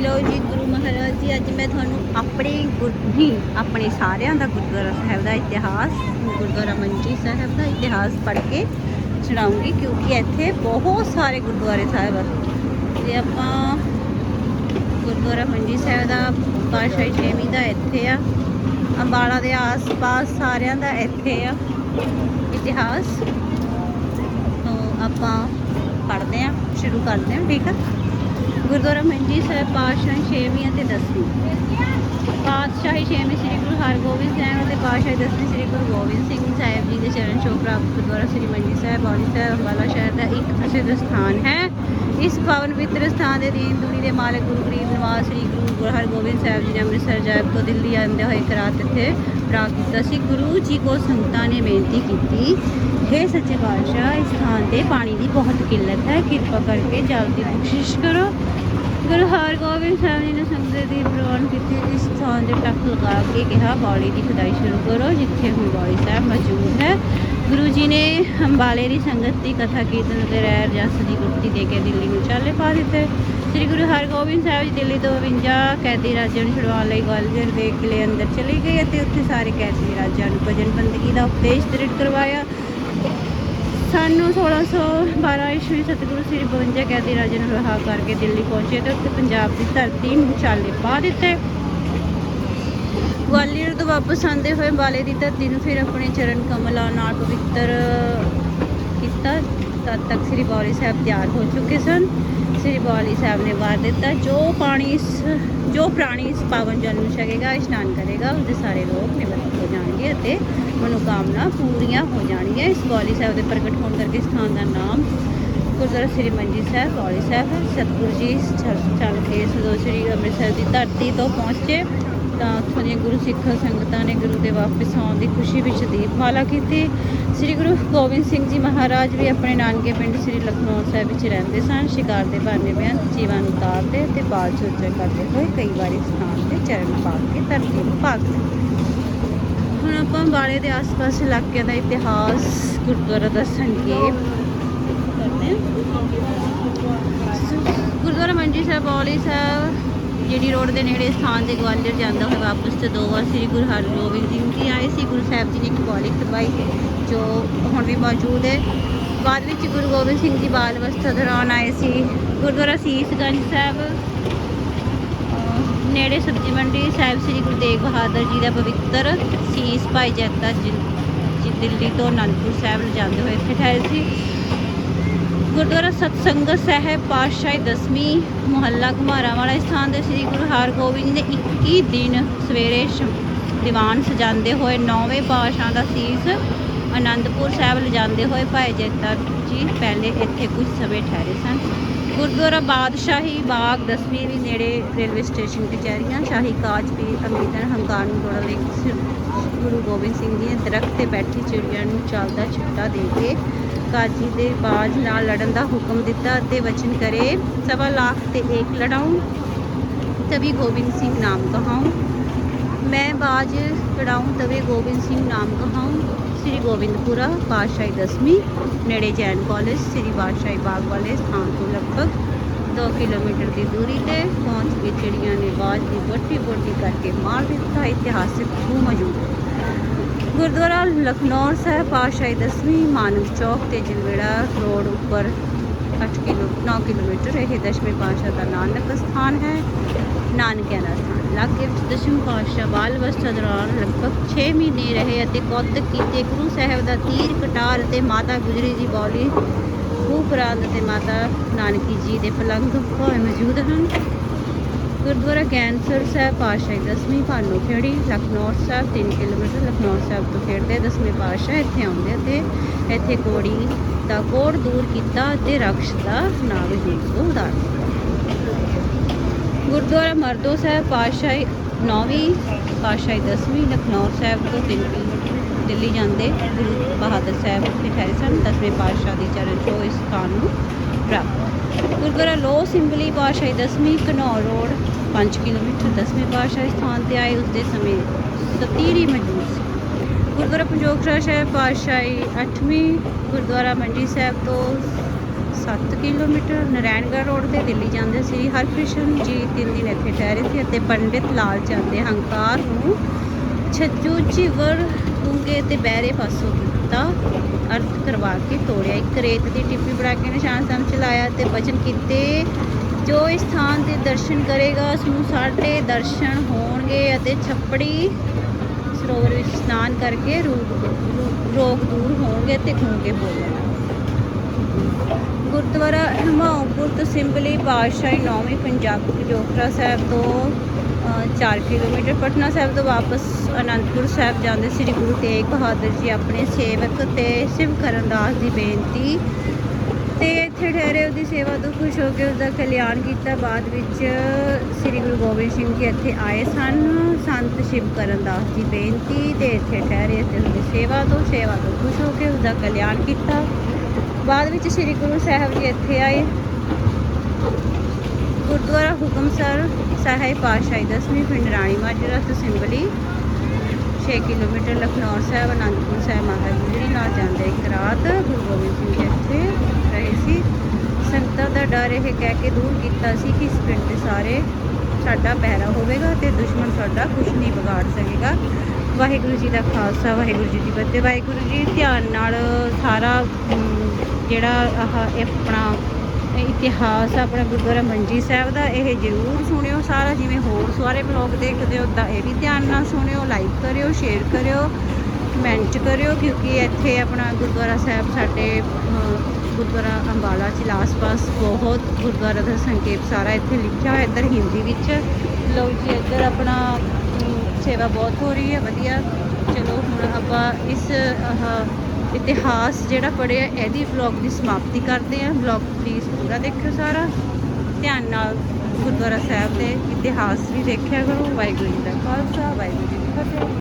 ਲਓ ਜੀ, ਗੁਰੂ ਮਹਾਰਾਜ ਜੀ, ਅੱਜ ਮੈਂ ਤੁਹਾਨੂੰ ਆਪਣੇ ਗੁਰ, ਨਹੀਂ, ਆਪਣੇ ਸਾਰਿਆਂ ਦਾ ਗੁਰਦੁਆਰਾ ਸਾਹਿਬ ਦਾ ਇਤਿਹਾਸ, ਗੁਰਦੁਆਰਾ ਮੰਜੀ ਸਾਹਿਬ ਦਾ ਇਤਿਹਾਸ ਪੜ੍ਹ ਕੇ ਸੁਣਾਉਂਗੀ, ਕਿਉਂਕਿ ਇੱਥੇ ਬਹੁਤ ਸਾਰੇ ਗੁਰਦੁਆਰੇ ਸਾਹਿਬ ਆ। ਤੇ ਆਪਾਂ ਗੁਰਦੁਆਰਾ ਮੰਜੀ ਸਾਹਿਬ ਦਾ ਪਾਤਸ਼ਾਹੀ ਛੇਵੀਂ ਦਾ ਇੱਥੇ ਆ। ਅੰਬਾਲਾ ਦੇ ਆਸ-ਪਾਸ ਸਾਰਿਆਂ ਦਾ ਇੱਥੇ ਆ ਇਤਿਹਾਸ। ਤੋਂ ਆਪਾਂ ਪੜ੍ਹਦੇ ਆ, ਸ਼ੁਰੂ ਕਰਦੇ ਆ, ਠੀਕ ਆ? ਗੁਰਦੁਆਰਾ ਮੰਜੀ ਸਾਹਿਬ ਪਾਤਸ਼ਾਹੀ ਛੇਵੀਂ ਅਤੇ ਦਸਵੀਂ। ਪਾਤਸ਼ਾਹੀ ਛੇਵੀਂ ਸ੍ਰੀ ਗੁਰੂ ਹਰਗੋਬਿੰਦ ਸਾਹਿਬ ਅਤੇ ਪਾਤਸ਼ਾਹੀ ਦਸਵੀਂ ਸ੍ਰੀ ਗੁਰੂ ਗੋਬਿੰਦ ਸਿੰਘ ਸਾਹਿਬ ਜੀ ਦੇ ਚਰਨ ਛੋਹ ਪ੍ਰਾਪਤ ਗੁਰਦੁਆਰਾ ਸ੍ਰੀ ਮੰਜੀ ਸਾਹਿਬ, ਬੌਲੀ ਸਾਹਿਬ, ਅੰਬਾਲਾ ਸ਼ਹਿਰ ਦਾ ਇੱਕ ਪ੍ਰਸਿੱਧ ਸਥਾਨ ਹੈ। ਇਸ ਪਾਵਨ ਪਵਿੱਤਰ ਸਥਾਨ ਦੇ ਦੀਨ ਦੁਨੀ ਦੇ ਮਾਲਕ ਗੁਰੂ ਗਰੀਬ ਨਿਵਾਸ ਸ੍ਰੀ ਗੁਰੂ ਗੁਰੂ ਹਰਗੋਬਿੰਦ ਸਾਹਿਬ ਜੀ ਨੇ ਅੰਮ੍ਰਿਤਸਰ ਸਾਹਿਬ ਤੋਂ ਦਿੱਲੀ ਆਉਂਦੇ ਹੋਏ ਇੱਕ ਰਾਤ ਇੱਥੇ ਪ੍ਰਾਪਤ ਕੀਤਾ ਸੀ। ਗੁਰੂ ਜੀ ਕੋ ਸੰਗਤਾਂ ਨੇ ਬੇਨਤੀ ਕੀਤੀ हे ਸੱਚੇ ਪਾਤਸ਼ਾਹ, ਇਸ ਸਥਾਨ ਤੇ ਪਾਣੀ ਦੀ ਬਹੁਤ ਕਿੱਲਤ ਹੈ। ਕਿਰਪਾ ਕਰਕੇ ਜਲ ਦੀ ਬਖਸ਼ਿਸ਼ ਕਰੋ। ਗੁਰੂ ਹਰਗੋਬਿੰਦ ਸਾਹਿਬ ਜੀ ਨੇ ਸੰਗਤ ਦੀ ਪ੍ਰਵਾਨ ਕੀਤੀ। ਇਸ ਸਥਾਨ ਦੇ ਟੱਕ ਲਗਾ ਕੇ ਕਿਹਾ, ਬੌਲੀ ਦੀ ਖੁਦਾਈ ਸ਼ੁਰੂ ਕਰੋ, ਜਿੱਥੇ ਹੁਣ ਬੌਲੀ ਸਾਹਿਬ ਮੌਜੂਦ ਹੈ। ਗੁਰੂ ਜੀ ਨੇ ਅੰਬਾਲੇ ਦੀ ਸੰਗਤ ਦੀ ਕਥਾ, ਕੀਰਤਨ ਤੇ ਰਹਿ ਰਜਸ ਦੀ ਗੁਰਤੀ ਦੇ ਕੇ ਦਿੱਲੀ ਨੂੰ ਚਾਲੇ ਪਾ ਦਿੱਤੇ। ਸ੍ਰੀ ਗੁਰੂ ਹਰਗੋਬਿੰਦ ਸਾਹਿਬ ਜੀ ਦਿੱਲੀ ਤੋਂ 52 ਕੈਦੀ ਰਾਜਾਂ ਨੂੰ ਛੁਡਵਾਉਣ ਲਈ ਗਵਾਲੀਅਰ ਦੇ ਕਿਲੇ ਅੰਦਰ ਚਲੇ ਗਏ ਅਤੇ ਉੱਥੇ ਸਾਰੇ ਕੈਦੀ ਰਾਜਾਂ ਨੂੰ ਭਜਨ ਬੰਦਗੀ ਦਾ ਉਪਦੇਸ਼ ਦ੍ਰਿੜ ਕਰਵਾਇਆ। ਸਨ 1612 ਈਸਵੀ ਸਤਿਗੁਰੂ ਸ੍ਰੀ 52 ਕੈਦੀ ਰਾਜੇ ਨੂੰ ਰਿਹਾ ਕਰਕੇ ਦਿੱਲੀ ਪਹੁੰਚੇ ਤੇ ਉੱਥੇ ਪੰਜਾਬ ਦੀ ਧਰਤੀ ਨੂੰ ਚਾਲੇ ਪਾ ਦਿੱਤੇ। ਗਵਾਲੀਅਰ ਤੋਂ ਵਾਪਸ ਆਉਂਦੇ ਹੋਏ ਬਾਲੇ ਦੀ ਧਰਤੀ ਨੂੰ ਫਿਰ ਆਪਣੇ ਚਰਨ ਕਮਲਾਂ ਨਾਲ ਪਵਿੱਤਰ ਕੀਤਾ। ਤਦ ਤੱਕ ਸ੍ਰੀ ਬੌਲੀ ਸਾਹਿਬ ਤਿਆਰ ਹੋ ਚੁੱਕੇ ਸਨ। ਸ੍ਰੀ ਬੌਲੀ ਸਾਹਿਬ ਨੇ ਵਾਰ ਦਿੱਤਾ, ਜੋ ਪਾਣੀ ਇਸ ਜੋ ਪ੍ਰਾਣੀ ਇਸ ਪਾਵਨ ਜਲ ਨੂੰ ਛਕੇਗਾ ਇਸ਼ਨਾਨ ਕਰੇਗਾ ਉਸਦੇ ਸਾਰੇ ਰੋਗ ਨਿਵਰਤ ਹੋ ਜਾਣਗੇ ਅਤੇ ਮਨੋਕਾਮਨਾ ਪੂਰੀਆਂ ਹੋ ਜਾਣਗੀਆਂ ਇਸ ਬੌਲੀ ਸਾਹਿਬ ਦੇ ਪ੍ਰਗਟ ਹੋਣ ਕਰਕੇ ਸਥਾਨ ਦਾ ਨਾਮ ਗੁਰਦੁਆਰਾ ਸ੍ਰੀ ਮੰਜੀ ਸਾਹਿਬ ਬੌਲੀ ਸਾਹਿਬ ਸਤਿਗੁਰੂ ਜੀ ਚੱਲ ਕੇ ਸਦੋ ਸ੍ਰੀ ਅੰਮ੍ਰਿਤਸਰ ਦੀ ਧਰਤੀ ਤੋਂ ਪਹੁੰਚੇ ਤਾਂ ਉੱਥੋਂ ਦੀਆਂ ਗੁਰੂ ਸਿੱਖ ਸੰਗਤਾਂ ਨੇ ਗੁਰੂ ਦੇ ਵਾਪਸ ਆਉਣ ਦੀ ਖੁਸ਼ੀ ਵਿੱਚ ਦੀਪਮਾਲਾ ਕੀਤੀ ਸ੍ਰੀ ਗੁਰੂ ਗੋਬਿੰਦ ਸਿੰਘ ਜੀ ਮਹਾਰਾਜ ਵੀ ਆਪਣੇ ਨਾਨਕੇ ਪਿੰਡ ਸ੍ਰੀ ਲਖਨੌਰ ਸਾਹਿਬ ਵਿੱਚ ਰਹਿੰਦੇ ਸਨ, ਸ਼ਿਕਾਰ ਦੇ ਬਹਾਨੇ ਬਿਆਨ ਜੀਵਨ ਉਤਾਰਦੇ ਤੇ ਬਾਲ ਚੋਚੇ ਕਰਦੇ ਹੋਏ ਕਈ ਵਾਰੀ ਸਥਾਨ ਤੇ ਚਰਨ ਪਾ ਕੇ ਧਰਤੀ ਨੂੰ ਭਾਗ ਲੈਂਦੇ ਹੁਣ ਆਪਾਂ ਬਾਲੇ ਦੇ ਆਸ-ਪਾਸ ਇਲਾਕਿਆਂ ਦਾ ਇਤਿਹਾਸ, ਗੁਰਦੁਆਰਾ ਦਾ ਸੰਖੇਪ ਕਰਦੇ ਹਾਂ। ਗੁਰਦੁਆਰਾ ਮੰਜੀ ਸਾਹਿਬ ਬੌਲੀ ਸਾਹਿਬ ਜਿਹੜੀ ਰੋਡ ਦੇ ਨੇੜੇ ਸਥਾਨ ਦੇ ਗਵਾਲੀਅਰ ਜਾਂਦਾ ਹੋਇਆ ਵਾਪਸ ਤੇ ਦੋ ਵਾਰ ਸ੍ਰੀ ਗੁਰੂ ਹਰਗੋਬਿੰਦ ਸਿੰਘ ਜੀ ਆਏ। ਸੀ ਗੁਰੂ ਸਾਹਿਬ ਜੀ ਨੇ ਇੱਕ ਬੋਲੀ ਖੜਵਾਈ ਜੋ ਹੁਣ ਵੀ ਮੌਜੂਦ ਹੈ। ਬਾਅਦ ਵਿੱਚ ਗੁਰੂ ਗੋਬਿੰਦ ਸਿੰਘ ਜੀ ਬਾਲ ਅਵਸਥਾ ਦੌਰਾਨ ਆਏ ਸੀ। ਗੁਰਦੁਆਰਾ ਸੀਸਗੰਜ ਸਾਹਿਬ ਨੇੜੇ ਸਬਜ਼ੀ ਮੰਡੀ ਸਾਹਿਬ ਸ੍ਰੀ ਗੁਰੂ ਤੇਗ ਬਹਾਦਰ ਜੀ ਦਾ ਪਵਿੱਤਰ ਸੀਸ ਭਾਈ ਜਗਤਾ ਜੀ ਦਿੱਲੀ ਤੋਂ ਅਨੰਦਪੁਰ ਸਾਹਿਬ ਲਿਜਾਂਦੇ ਹੋਏ ਇੱਥੇ ਠਹਿਰੇ ਸੀ। ਗੁਰਦੁਆਰਾ ਸਤਸੰਗਤ ਸਾਹਿਬ ਪਾਤਸ਼ਾਹੀ ਦਸਵੀਂ ਮੁਹੱਲਾ ਘੁਮਾਰਾਂ ਵਾਲਾ ਸਥਾਨ ਦੇ ਸ੍ਰੀ ਗੁਰੂ ਹਰਗੋਬਿੰਦ ਨੇ 21 ਦਿਨ ਸਵੇਰੇ ਸ਼- ਦੀਵਾਨ ਸਜਾਉਂਦੇ ਹੋਏ ਨੌਵੇਂ ਪਾਤਸ਼ਾਹ ਦਾ ਸੀਸ ਅਨੰਦਪੁਰ ਸਾਹਿਬ ਲਿਜਾਂਦੇ ਹੋਏ ਭਾਈ ਜਗਤਾ ਜੀ ਪਹਿਲੇ ਇੱਥੇ ਕੁਝ ਸਮੇਂ ਠਹਿਰੇ ਸਨ। ਗੁਰਦੁਆਰਾ ਬਾਦਸ਼ਾਹੀ ਬਾਗ ਦਸਵੀਂ ਵੀ ਨੇੜੇ ਰੇਲਵੇ ਸਟੇਸ਼ਨ ਕਚਹਿਰੀਆਂ ਸ਼ਾਹੀ ਕਾਜ ਵੀ ਅਮੀਦਨ ਹੰਕਾਰ ਨੂੰ ਤੋੜਨ ਲਈ ਗੁਰੂ ਗੋਬਿੰਦ ਸਿੰਘ ਜੀ ਨੇ ਦਰਖਤ ਤੇ ਬੈਠੀ ਚਿੜੀਆਂ ਨੂੰ ਚੱਲਦਾ ਛਿੱਟਾ ਦੇ ਕੇ ਕਾਜੀ ਦੇ ਬਾਜ ਨਾਲ ਲੜਨ ਦਾ ਹੁਕਮ ਦਿੱਤਾ ਅਤੇ ਵਚਨ ਕਰੇ, ਸਵਾ ਲੱਖ ਤੇ ਏਕ ਲੜਾਉਂ ਤਵੀ ਗੋਬਿੰਦ ਸਿੰਘ ਨਾਮ ਕਹਾਉਂ ਮੈਂ ਬਾਜ ਲੜਾਉਂ ਤਵੇ ਗੋਬਿੰਦ ਸਿੰਘ ਨਾਮ ਕਹਾਉਂ ਸ੍ਰੀ ਗੋਬਿੰਦਪੁਰਾ ਪਾਤਸ਼ਾਹੀ ਦਸਵੀਂ, ਨੇੜੇ ਜੈਨ ਕਾਲਜ, ਸ੍ਰੀ ਪਾਤਸ਼ਾਹੀ ਬਾਗ ਵਾਲੇ ਸਥਾਨ ਤੋਂ ਲਗਭਗ 2 ਕਿਲੋਮੀਟਰ ਦੀ ਦੂਰੀ ਤੇ ਪਹੁੰਚ ਕੇ ਚਿੜੀਆਂ ਨੇ ਬਾਜ ਦੀ ਵੱਟੀ ਵੱਟੀ ਕਰਕੇ ਮਾਰ ਦਿੱਤਾ। ਇਤਿਹਾਸਿਕ ਖੂਹ ਮੌਜੂਦ। ਗੁਰਦੁਆਰਾ ਲਖਨੌਰ ਸਾਹਿਬ ਪਾਤਸ਼ਾਹੀ ਦਸਵੀਂ ਮਾਨਵ ਚੌਕ ਤੇ ਜਿਲਵੇੜਾ ਰੋਡ ਉੱਪਰ 8 ਕਿਲੋ 9 ਕਿਲੋਮੀਟਰ ਇਹ ਦਸ਼ਵੇਂ ਪਾਤਸ਼ਾਹ ਦਾ ਨਾਨਕ ਸਥਾਨ ਹੈ, ਨਾਨਕਿਆਂ ਦਾ ਸਥਾਨ। ਲਾਗੇ ਵਿੱਚ ਦਸ਼ਮ ਪਾਤਸ਼ਾਹ ਬਾਲ ਅਵਸਥਾ ਦੌਰਾਨ ਲਗਭਗ 6 ਮਹੀਨੇ ਰਹੇ ਅਤੇ ਕੌਤਕ ਕੀਤੇ, ਗੁਰੂ ਸਾਹਿਬ ਦਾ ਤੀਰ ਕਟਾਰ ਅਤੇ ਮਾਤਾ ਗੁਜਰੀ ਜੀ ਬੌਲੀ, ਖੂਹ ਪ੍ਰਾਂਤ ਅਤੇ ਮਾਤਾ ਨਾਨਕੀ ਜੀ ਦੇ ਪਲੰਗ ਹੋਏ ਮੌਜੂਦ ਹਨ। ਗੁਰਦੁਆਰਾ ਗੈਂਸਰ ਸਾਹਿਬ ਪਾਤਸ਼ਾਹੀ ਦਸਵੀਂ ਭਾਨੋ ਖੇੜੀ, ਲਖਨੌਰ ਸਾਹਿਬ 3 ਕਿਲੋਮੀਟਰ ਲਖਨੌਰ ਸਾਹਿਬ ਤੋਂ ਖੇਡਦੇ ਦਸਵੇਂ ਪਾਤਸ਼ਾਹ ਇੱਥੇ ਆਉਂਦੇ ਅਤੇ ਇੱਥੇ ਕੋੜੀ ਦਾ ਕੋੜ ਦੂਰ ਕੀਤਾ ਅਤੇ ਰਕਸ਼ ਦਾ ਨਾਗ ਜੂਸ ਤੋਂ ਉਤਾਰ ਦਿੱਤਾ। ਗੁਰਦੁਆਰਾ ਮਰਦੋ ਸਾਹਿਬ ਪਾਤਸ਼ਾਹੀ ਨੌਵੀਂ, ਪਾਤਸ਼ਾਹੀ ਦਸਵੀਂ, ਲਖਨੌਰ ਸਾਹਿਬ ਤੋਂ 3 ਕਿਲੋਮੀਟਰ ਦਿੱਲੀ ਜਾਂਦੇ। ਗੁਰੂ ਬਹਾਦਰ ਸਾਹਿਬ ਉੱਥੇ ਠਹਿਰੇ ਸਨ। ਦਸਵੇਂ ਪਾਤਸ਼ਾਹ ਦੀ ਚਰਨ ਛੋਹ ਇਸ ਸਥਾਨ ਨੂੰ ਪ੍ਰਾਪਤ ਗੁਰਦੁਆਰਾ ਲੋ ਸਿੰਬਲੀ ਪਾਤਸ਼ਾਹੀ ਦਸਵੀਂ, ਘਨੌਰ ਰੋਡ 5 ਕਿਲੋਮੀਟਰ ਦਸਵੇਂ ਪਾਤਸ਼ਾਹੀ ਸਥਾਨ ਤੇ ਆਏ ਉਸ ਦੇ ਸਮੇਂ ਸਤੀਰੀ ਮੌਜੂਦ ਸੀ। ਗੁਰਦੁਆਰਾ ਪੰਜੋਖਰਾ ਸਾਹਿਬ ਪਾਤਸ਼ਾਹੀ 8ਵੀਂ ਗੁਰਦੁਆਰਾ ਮੰਡੀ ਸਾਹਿਬ ਤੋਂ 7 ਕਿਲੋਮੀਟਰ ਨਾਰਾਇਣਗੜ੍ਹ ਰੋਡ ਤੇ ਦਿੱਲੀ ਜਾਂਦੇ ਸ੍ਰੀ ਹਰਕ੍ਰਿਸ਼ਨ ਜੀ ਤਿੰਨ ਦਿਨ ਇੱਥੇ ਠਹਿਰੇ ਸੀ ਅਤੇ ਪੰਡਿਤ ਲਾਲ ਚੰਦ ਦੇ ਹੰਕਾਰ ਨੂੰ ਛੱਜੂ ਚਿਵਰ ਗੁੰਗੇ ਤੇ ਬਹਿਰੇ ਪਾਸੋਂ ਕੀਤਾ, ਅਰਥ ਕਰਵਾ ਕੇ ਤੋੜਿਆ। ਇੱਕ ਰੇਤ ਦੀ ਟਿੱਪੀ ਬਣਾ ਕੇ ਨਿਸ਼ਾਨ ਸਾਹਿਬ ਚਲਾਇਆ ਤੇ ਬਚਨ ਕੀਤੇ ਜੋ ਇਸ ਸਥਾਨ ਦੇ ਦਰਸ਼ਨ ਕਰੇਗਾ ਉਸ ਨੂੰ ਸਾਡੇ ਦਰਸ਼ਨ ਹੋਣਗੇ ਅਤੇ ਛੱਪੜੀ ਸਰੋਵਰ ਵਿੱਚ ਇਸ਼ਨਾਨ ਕਰਕੇ ਰੋਗ ਰੋ- ਰੋਗ ਦੂਰ ਹੋਣਗੇ ਤੇ ਖੂੰਗੇ ਬੋਲਣਾ ਗੁਰਦੁਆਰਾ ਹਮਾਉਪੁਰ ਤੋਂ ਸਿੰਬਲੀ ਬਾਦਸ਼ਾਹੀ ਨੌਵੀਂ ਪੰਜਾਬ ਜੋਗਰਾ ਸਾਹਿਬ ਤੋਂ ਅ, 4 ਕਿਲੋਮੀਟਰ ਪਟਨਾ ਸਾਹਿਬ ਤੋਂ ਵਾਪਸ ਅਨੰਦਪੁਰ ਸਾਹਿਬ ਜਾਂਦੇ ਸ੍ਰੀ ਗੁਰੂ ਤੇਗ ਬਹਾਦਰ ਜੀ ਆਪਣੇ ਸੇਵਕ ਤੇ ਸ਼ਿਵ ਕਰਨ ਦਾਸ ਦੀ ਬੇਨਤੀ ਤੇ ਇੱਥੇ ਠਹਿਰੇ ਉਹਦੀ ਸੇਵਾ ਤੋਂ ਖੁਸ਼ ਹੋ ਕੇ ਉਸਦਾ ਕਲਿਆਣ ਕੀਤਾ। ਬਾਅਦ ਵਿੱਚ ਸ੍ਰੀ ਗੁਰੂ ਗੋਬਿੰਦ ਸਿੰਘ ਜੀ ਇੱਥੇ ਆਏ ਸਨ। ਸੰਤ ਸ਼ਿਵ ਕਰਨ ਦਾਸ ਜੀ ਬੇਨਤੀ ਤੇ ਇੱਥੇ ਠਹਿਰੇ ਤੇ ਉਹਦੀ ਸੇਵਾ ਤੋਂ ਸੇਵਾ ਤੋਂ ਖੁਸ਼ ਹੋ ਕੇ ਉਸਦਾ ਕਲਿਆਣ ਕੀਤਾ। ਬਾਅਦ ਵਿੱਚ ਸ੍ਰੀ ਗੁਰੂ ਸਾਹਿਬ ਜੀ ਇੱਥੇ ਆਏ। ਗੁਰਦੁਆਰਾ ਹੁਕਮਸਰ ਸਾਹਿਬ ਪਾਤਸ਼ਾਹੀ ਦਸਵੀਂ ਪਿੰਡ ਰਾਣੀ ਮਾਜਰਾ ਤੋਂ ਸਿੰਬਲੀ 6 ਕਿਲੋਮੀਟਰ ਲਖਨੌਰ ਸਾਹਿਬ, ਅਨੰਦਪੁਰ ਸਾਹਿਬ ਮਾਤਾ ਗੁਜਰੀ ਨਾਲ ਜਾਂਦੇ ਇੱਕ ਰਾਤ। ਗੁਰੂ ਗੋਬਿੰਦ ਸਿੰਘ ਜੀ ਇੱਥੇ ਰਹੇ ਸੀ। ਸੰਗਤਾਂ ਦਾ ਡਰ ਇਹ ਕਹਿ ਕੇ ਦੂਰ ਕੀਤਾ ਸੀ ਕਿ ਇਸ ਪਿੰਡ ਦੇ ਸਾਰੇ ਸਾਡਾ ਪਹਿਰਾ ਹੋਵੇਗਾ ਤੇ ਦੁਸ਼ਮਣ ਸਾਡਾ ਕੁਝ ਨਹੀਂ ਵਿਗਾੜ ਸਕੇਗਾ। ਵਾਹਿਗੁਰੂ ਜੀ ਦਾ ਖਾਲਸਾ, ਵਾਹਿਗੁਰੂ ਜੀ ਦੀ ਫਤਿਹ। ਵਾਹਿਗੁਰੂ ਜੀ, ਧਿਆਨ ਨਾਲ ਸਾਰਾ ਜਿਹੜਾ ਆਹ ਇਹ ਆਪਣਾ ਇਤਿਹਾਸ ਆ ਆਪਣਾ ਗੁਰਦੁਆਰਾ ਮੰਜੀ ਸਾਹਿਬ ਦਾ ਇਹ ਜ਼ਰੂਰ ਸੁਣਿਓ, ਸਾਰਾ ਜਿਵੇਂ ਹੋਰ ਸਾਰੇ ਬਲੌਗ ਦੇਖਦੇ ਹੋ ਤਾਂ ਇਹ ਵੀ ਧਿਆਨ ਨਾਲ ਸੁਣਿਓ ਲਾਈਕ ਕਰਿਓ ਸ਼ੇਅਰ ਕਰਿਓ ਕਮੈਂਟ ਕਰਿਓ, ਕਿਉਂਕਿ ਇੱਥੇ ਆਪਣਾ ਗੁਰਦੁਆਰਾ ਸਾਹਿਬ ਸਾਡੇ ਗੁਰਦੁਆਰਾ ਅੰਬਾਲਾ ਚ ਆਸ-ਪਾਸ ਬਹੁਤ ਗੁਰਦੁਆਰਾ ਦਾ ਸੰਖੇਪ ਸਾਰਾ ਇੱਥੇ ਲਿਖਿਆ ਹੋਇਆ, ਇੱਧਰ ਹਿੰਦੀ ਵਿੱਚ। ਲਓ ਜੀ, ਇੱਧਰ ਆਪਣਾ ਸੇਵਾ ਬਹੁਤ ਹੋ ਰਹੀ ਹੈ, ਵਧੀਆ। ਚਲੋ ਹੁਣ ਆਪਾਂ ਇਸ ਇਤਿਹਾਸ ਜਿਹੜਾ ਪੜਿਆ ਇਹਦੀ ਵਲੌਗ ਦੀ ਸਮਾਪਤੀ ਕਰਦੇ ਹਾਂ। ਵਲੌਗ ਪਲੀਜ਼ ਪੂਰਾ ਦੇਖਿਓ ਸਾਰਾ। ਧਿਆਨ ਨਾਲ ਗੁਰਦੁਆਰਾ ਸਾਹਿਬ ਦੇ ਇਤਿਹਾਸ ਵੀ ਦੇਖਿਆ ਕਰੋ। ਵਾਹਿਗੁਰੂ ਜੀ ਦਾ ਖਾਲਸਾ, ਵਾਹਿਗੁਰੂ ਜੀ ਕੀ ਫਤਿਹ।